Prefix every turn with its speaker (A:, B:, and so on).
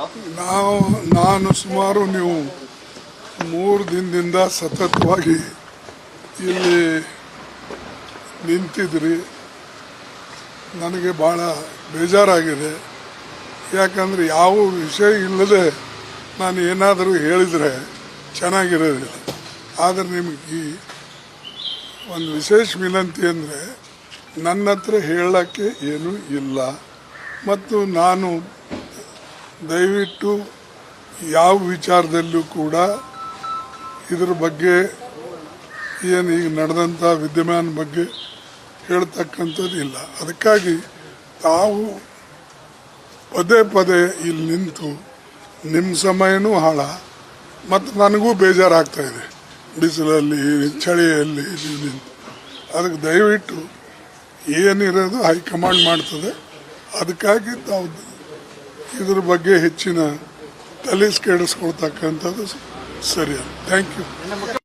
A: ನಾವು, ನಾನು ಸುಮಾರು ನೀವು ಮೂರು ದಿನದಿಂದ ಸತತವಾಗಿ ಇಲ್ಲಿ ನಿಂತಿದ್ರಿ. ನನಗೆ ಭಾಳ ಬೇಜಾರಾಗಿದೆ. ಯಾಕಂದರೆ ಯಾವ ವಿಷಯ ಇಲ್ಲದೆ ನಾನು ಏನಾದರೂ ಹೇಳಿದರೆ ಚೆನ್ನಾಗಿರೋದಿಲ್ಲ ಆದರೆ ನಿಮಗೆ ಈ ಒಂದು ವಿಶೇಷ ವಿನಂತಿ ಅಂದರೆ ನನ್ನ ಹತ್ರ ಹೇಳೋಕ್ಕೆ ಏನೂ ಇಲ್ಲ. ಮತ್ತು ನಾನು ದಯವಿಟ್ಟು ಯಾವ ವಿಚಾರದಲ್ಲೂ ಕೂಡ ಇದ್ರ ಬಗ್ಗೆ ಏನು ಈಗ ನಡೆದಂಥ ವಿದ್ಯಮಾನ ಬಗ್ಗೆ ಹೇಳ್ತಕ್ಕಂಥದ್ದು ಇಲ್ಲ. ಅದಕ್ಕಾಗಿ ತಾವು ಪದೇ ಪದೇ ಇಲ್ಲಿ ನಿಂತು ನಿಮ್ಮ ಸಮಯನೂ ಹಾಳ, ಮತ್ತು ನನಗೂ ಬೇಜಾರಾಗ್ತಾ ಇದೆ. ಬಿಸಿಲಲ್ಲಿ, ಚಳಿಯಲ್ಲಿ ನಿಂತು. ಅದಕ್ಕೆ ದಯವಿಟ್ಟು ಏನಿರೋದು ಹೈಕಮಾಂಡ್ ಮಾಡ್ತದೆ, ಅದಕ್ಕಾಗಿ ತಾವು ಇದ್ರ ಬಗ್ಗೆ ಹೆಚ್ಚಿನ ತಲೆ ಕೆಡಿಸ್ಕೊಳ್ತಕ್ಕಂಥದ್ದು ಸರಿಯಲ್ಲ. Thank you